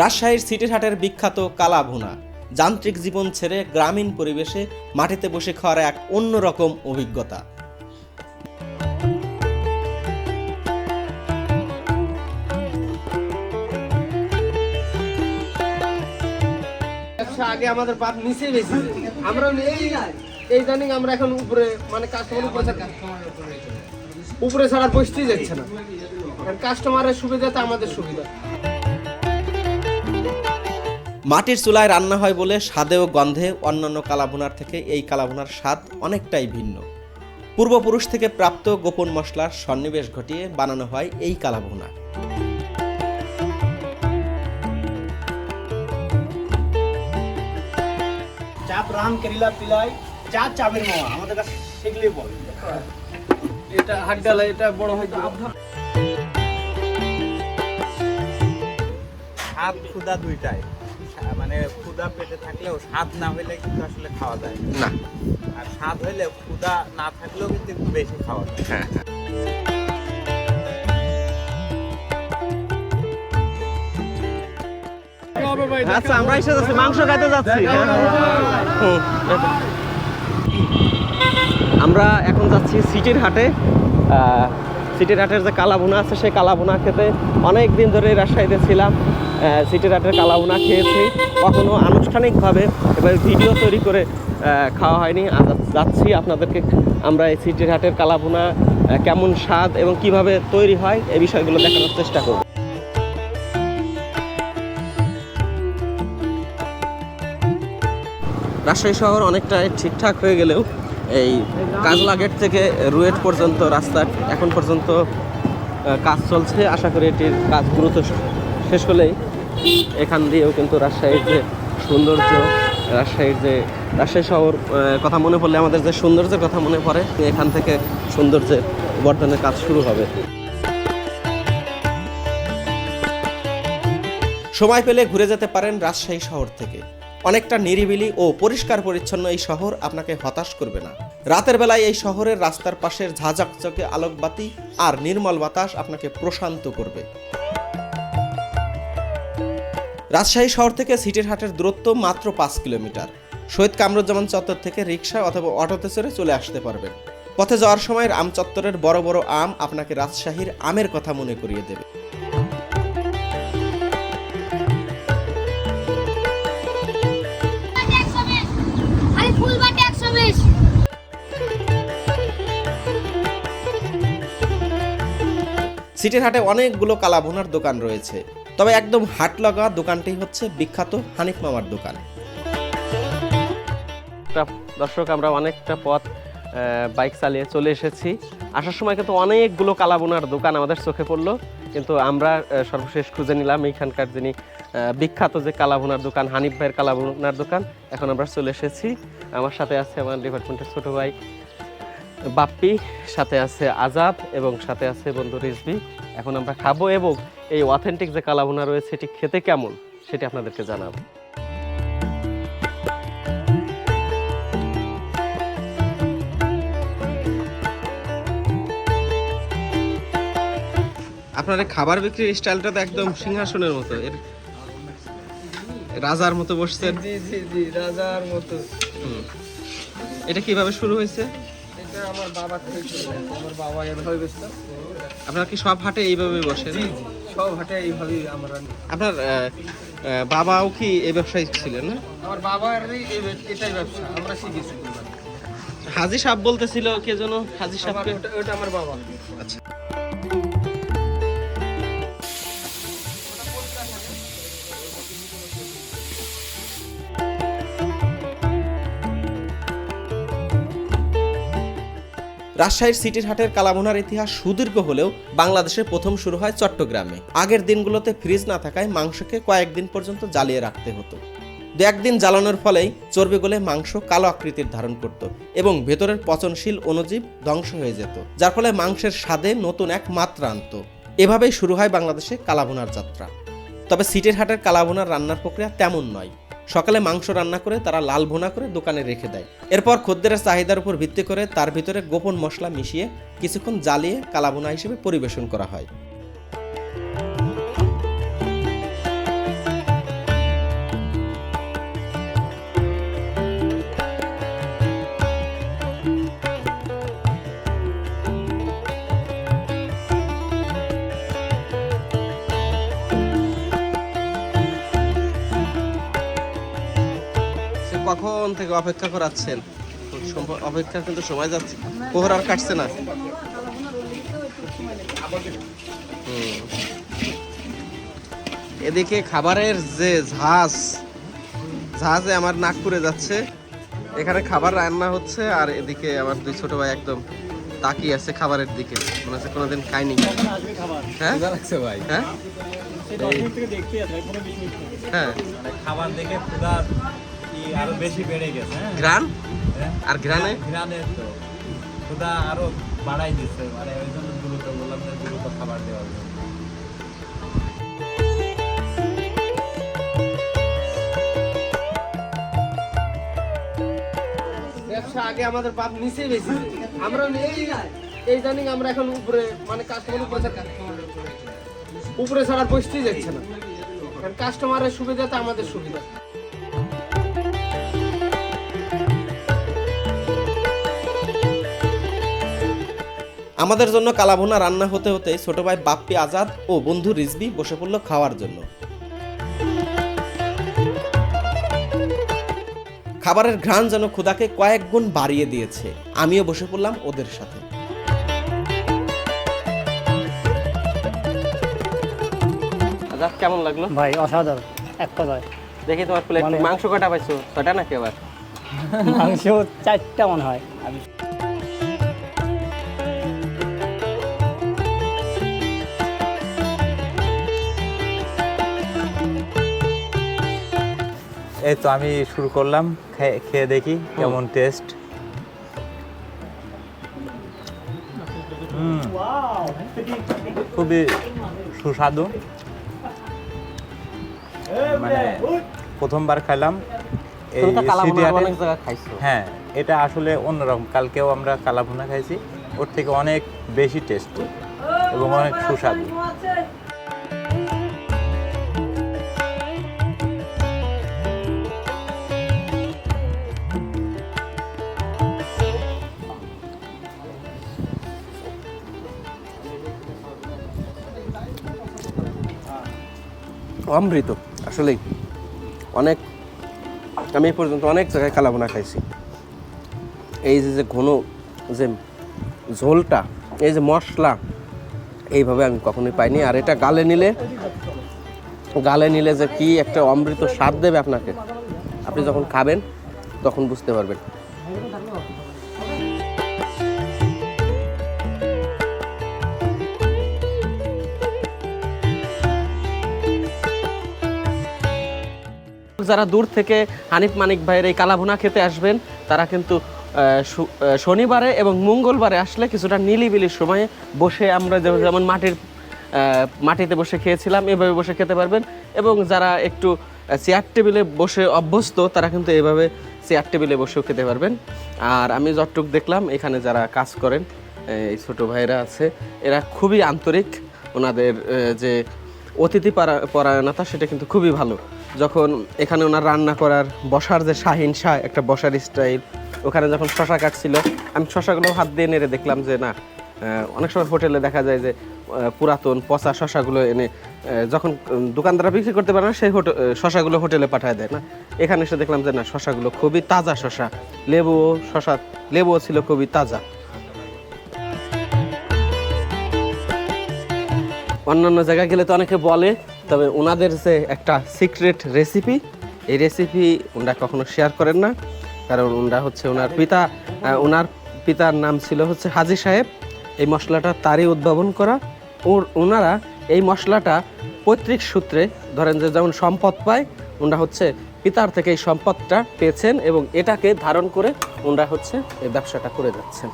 রাজশাহীর সিটির হাটের বিখ্যাত কালা ভুনা যান্ত্রিক জীবন ছেড়ে গ্রামীণ পরিবেশে মাটিতে বসে খাওয়ার এক অন্যরকম অভিজ্ঞতা। আগে আমাদের বাপ নিচে বেশি। আমরা এই এই জানি আমরা এখন উপরে মানে কাস্টমার উপরে উপরে ছাড়া বসতেই যাচ্ছে না। কাস্টমারের সুবিধাতে আমাদের সুবিধা। মাটির চুলায় রান্না হয় বলে স্বাদে ও গন্ধে অন্যান্য কালাভুনার থেকে এই কালাভুনার স্বাদ অনেকটাই ভিন্ন। পূর্বপুরুষ থেকে প্রাপ্ত গোপন মশলার সন্নিবেশ ঘটিয়ে বানানো হয় এই কালাভুনা। চাপ রাম কেরিলা পিলাই চা চাপের মামা আমাদের কাছে সেগুলি বল। এটা হাট ডালা এটা বড় হয় স্বাদ ক্ষুধা দুইটাই। মানে ক্ষুধা পেটে থাকলেও স্বাদ না হইলে কিন্তু আসলে খাওয়া যায় না। আর স্বাদ হইলে ক্ষুধা না থাকলেও কিন্তু একটু বেশি খাওয়া যায়। হ্যাঁ আচ্ছা আমরা এসে যাচ্ছি মাংস খাইতে যাচ্ছি। আমরা এখন যাচ্ছি সিটির হাটে। সিটির হাটের যে কালাভুনা আছে সেই কালাভুনা খেতে অনেক দিন ধরে রাজশাহীতে ছিলাম। সিটির হাটের কালাভুনা খেয়েছি। কখনো আনুষ্ঠানিকভাবে এবার ভিডিও তৈরি করে খাওয়া হয়নি। যাচ্ছি আপনাদেরকে, আমরা এই সিটির হাটের কালাভুনা কেমন স্বাদ এবং কীভাবে তৈরি হয় এই বিষয়গুলো দেখানোর চেষ্টা করব। রাজশাহী শহর অনেকটাই ঠিকঠাক হয়ে গেলেও এই কাজলা গেট থেকে রুয়েট পর্যন্ত রাস্তা এখন পর্যন্ত কাজ চলছে। আশা করি এটির কাজ দ্রুত শেষ হলেই এখান দিয়েও কিন্তু রাজশাহীর যে সৌন্দর্য, রাজশাহীর যে রাজশাহী শহর কথা মনে পড়লে আমাদের যে সৌন্দর্যের কথা মনে পড়ে এখান থেকে সৌন্দর্যের বর্ধনের কাজ শুরু হবে। সময় পেলে ঘুরে যেতে পারেন রাজশাহী শহর থেকে। অনেকটা নিরিবিলি ও পরিষ্কার পরিচ্ছন্ন এই শহর আপনাকে হতাশ করবে না। রাতের বেলায় এই শহরের রাস্তার পাশের ঝাঁঝাকচকে আলোকবাতি আর নির্মল বাতাস আপনাকে প্রশান্ত করবে। রাজশাহী শহর থেকে সিটির হাটের দূরত্ব মাত্র পাঁচ কিলোমিটার। শহীদ কামরুজ্জামান চত্বর থেকে রিক্সা অথবা অটোতে চড়ে চলে আসতে পারবেন। পথে যাওয়ার সময় আম চত্বরের বড় বড় আম আপনাকে রাজশাহীর আমের কথা মনে করিয়ে দেবে। সিটির হাটে অনেকগুলো কালাভুনার দোকান রয়েছে। তবে একদম হাট লাগা দোকানটি হচ্ছে বিখ্যাত হানিফ মামার দোকান। দর্শক, আমরা অনেকটা পথ বাইক চালিয়ে চলে এসেছি। আসার সময় কিন্তু অনেকগুলো কালাবোনার দোকান আমাদের চোখে পড়ল। কিন্তু আমরা সর্বশেষ খুঁজে নিলাম এইখানকার যিনি বিখ্যাত যে কালাভুনার দোকান, হানিফ ভাইয়ের কালাভুনার দোকান। এখন আমরা চলে এসেছি। আমার সাথে আছে আমার ডিপার্টমেন্টের ছোট ভাই বাপ্পি সাথে আছে আজাদ এবং সাথে আছে বন্ধু রিজবি এখন আমরা খাব এবং এই অথেন্টিক যে কালাভুনা রয়েছে এটি খেতে কেমন সেটি আপনাদেরকে জানাব। আপনার খাবার বিক্রির স্টাইলটা তো একদম সিংহাসনের মতো। এর রাজার মতো বসছেন। জি জি জি রাজার মতো। এটা কীভাবে শুরু হয়েছে? আমার বাবা। আমার বাবা এভাবে বেচতো আপনার কি সব হাটে এইভাবে বসেন? সব হাটে এইভাবে আমরা আপনার বাবাও কি এই ব্যবসায়ী ছিলেন না? আমার বাবার এটাই ব্যবসা আমরা শিখেছি হাজি সাহেব বলতেছিল কে যেন হাজি সাহেব সাহেবকে। ওটা আমার বাবা। আচ্ছা। রাজশাহীর সিটির হাটের কালাভুনার ইতিহাস সুদীর্ঘ হলেও বাংলাদেশে প্রথম শুরু হয় চট্টগ্রামে। আগের দিনগুলোতে ফ্রিজ না থাকায় মাংসকে কয়েকদিন পর্যন্ত জ্বালিয়ে রাখতে হতো। দু একদিন জ্বালানোর ফলেই চর্বি গলে মাংস কালো আকৃতির ধারণ করত এবং ভেতরের পচনশীল অণুজীব ধ্বংস হয়ে যেত, যার ফলে মাংসের স্বাদে নতুন এক মাত্রা আনত। এভাবেই শুরু হয় বাংলাদেশে কালাভুনার যাত্রা। তবে সিটির হাটের কালাভুনার রান্নার প্রক্রিয়া তেমন নয়। সকালে মাংস রান্না করে তারা লাল ভুনা করে দোকানে রেখে দেয়। এরপর খদ্দের চাহিদার উপর ভিত্তি করে তার ভিতরে গোপন মশলা মিশিয়ে কিছুক্ষণ জ্বালিয়ে কালাভুনা হিসেবে পরিবেশন করা হয়। থেকে অপেক্ষা করাচ্ছেন। অপেক্ষা কিন্তু সময় যাচ্ছে। পোহর আর কাটছে না। এদিকে খাবারের যে ঝাঁজ ঝাঁজে আমার নাক পুড়ে যাচ্ছে। এখানে খাবার রান্না হচ্ছে আর এদিকে আমার দুই ছোট ভাই একদম তাকিয়ে আছে খাবারের দিকে। মনে হচ্ছে কোনোদিন খাইনি। হ্যাঁ? ভাই। হ্যাঁ। হ্যাঁ। মানে খাবার দেখে কি আরও বেশি বেড়ে গেছে হ্যাঁ? গ্রান? হ্যাঁ? আর গ্রানে? তো। ক্ষুধা আরও বাড়াই দিচ্ছে মানে ওই জন্য দ্রুত বললাম যে দ্রুত খাবার জন্য ব্যবসা আগে আমাদের বাপ নিচেই বেশি। আমরা এই এই জানি আমরা এখন উপরে মানে কাস্টমার উপরে ছাড়া- উপরে ছাড়া বসতেই যাচ্ছে না। কারণ কাস্টমারের সুবিধাতে আমাদের সুবিধা। আমাদের জন্য কালাভুনা রান্না হতে হতে ছোট ভাই বাপ্পি আজাদ ও বন্ধু রিজবি বসে পড়ল খাওয়ার জন্য। খাবারের ঘ্রাণ যেন ক্ষুদাকে কয়েক গুণ বাড়িয়ে দিয়েছে। আমিও বসে পড়লাম ওদের সাথে। আজাদ কেমন লাগল? ভাই অসাধারণ। এক কথায়। দেখি তোমার প্লেট মানে- মাংস কটা পাইছো? ছটা নাকি আবার? মাংস চারটা মনে হয়। আমি এই তো আমি শুরু করলাম খেয়ে দেখি কেমন টেস্ট খুবই সুস্বাদু। মানে প্রথমবার খেলাম এই হ্যাঁ এটা আসলে অন্যরকম। কালকেও আমরা কালাভুনা খাইছি ওর থেকে অনেক বেশি টেস্ট এবং অনেক সুস্বাদু। অমৃত। আসলেই অনেক, আমি এই পর্যন্ত অনেক জায়গায় কালাবোনা খাইছি। এই যে যে ঘন যে ঝোলটা, এই যে মশলা, এইভাবে আমি কখনোই পাইনি। আর এটা গালে নিলে গালে নিলে যে কি একটা অমৃত স্বাদ দেবে আপনাকে। আপনি যখন খাবেন, তখন বুঝতে পারবেন। যারা দূর থেকে হানিফ মানিক ভাইয়ের এই কালাভুনা খেতে আসবেন, তারা কিন্তু শনিবারে এবং মঙ্গলবারে আসলে কিছুটা নিলিবিলি সময়ে বসে আমরা যেমন মাটির মাটিতে বসে খেয়েছিলাম, এভাবে বসে খেতে পারবেন। এবং যারা একটু চেয়ার টেবিলে বসে অভ্যস্ত, তারা কিন্তু এভাবে চেয়ার টেবিলে বসেও খেতে পারবেন। আর আমি যতটুক দেখলাম, এখানে যারা কাজ করেন, এই ছোটো ভাইরা আছে, এরা খুবই আন্তরিক। ওনাদের যে অতিথি পারা- পরায়ণতা সেটা কিন্তু খুবই ভালো। যখন এখানে ওনার রান্না করার বসার যে শাহিন শাহ একটা বসার স্টাইল, ওখানে যখন শশা কাটছিল, আমি শশাগুলো হাত দিয়ে নেড়ে দেখলাম যে না অনেক সময় হোটেলে দেখা যায় যে পুরাতন পচা শশাগুলো এনে যখন দোকানদাররা বিক্রি করতে পারে না, সেই হোটেল শশাগুলো হোটেলে পাঠায় দেয় না। এখানে এসে দেখলাম যে না, শশাগুলো খুবই তাজা শশা। লেবুও শশা লেবুও ছিল খুবই তাজা। অন্যান্য জায়গায় গেলে তো অনেকে বলে, তবে ওনাদের যে একটা সিক্রেট রেসিপি এই রেসিপি ওনারা কখনো শেয়ার করেন না। কারণ ওনারা হচ্ছে ওনার পিতা ওনার পিতার নাম ছিল হচ্ছে হাজি সাহেব। এই মশলাটা তারই উদ্ভাবন করা। ওর ওনারা এই মশলাটা পৈতৃক সূত্রে ধরেন যে যেমন সম্পদ পায় ওনারা হচ্ছে পিতার থেকে এই সম্পদটা পেয়েছেন এবং এটাকে ধারণ করে ওনারা হচ্ছে এই ব্যবসাটা করে যাচ্ছেন।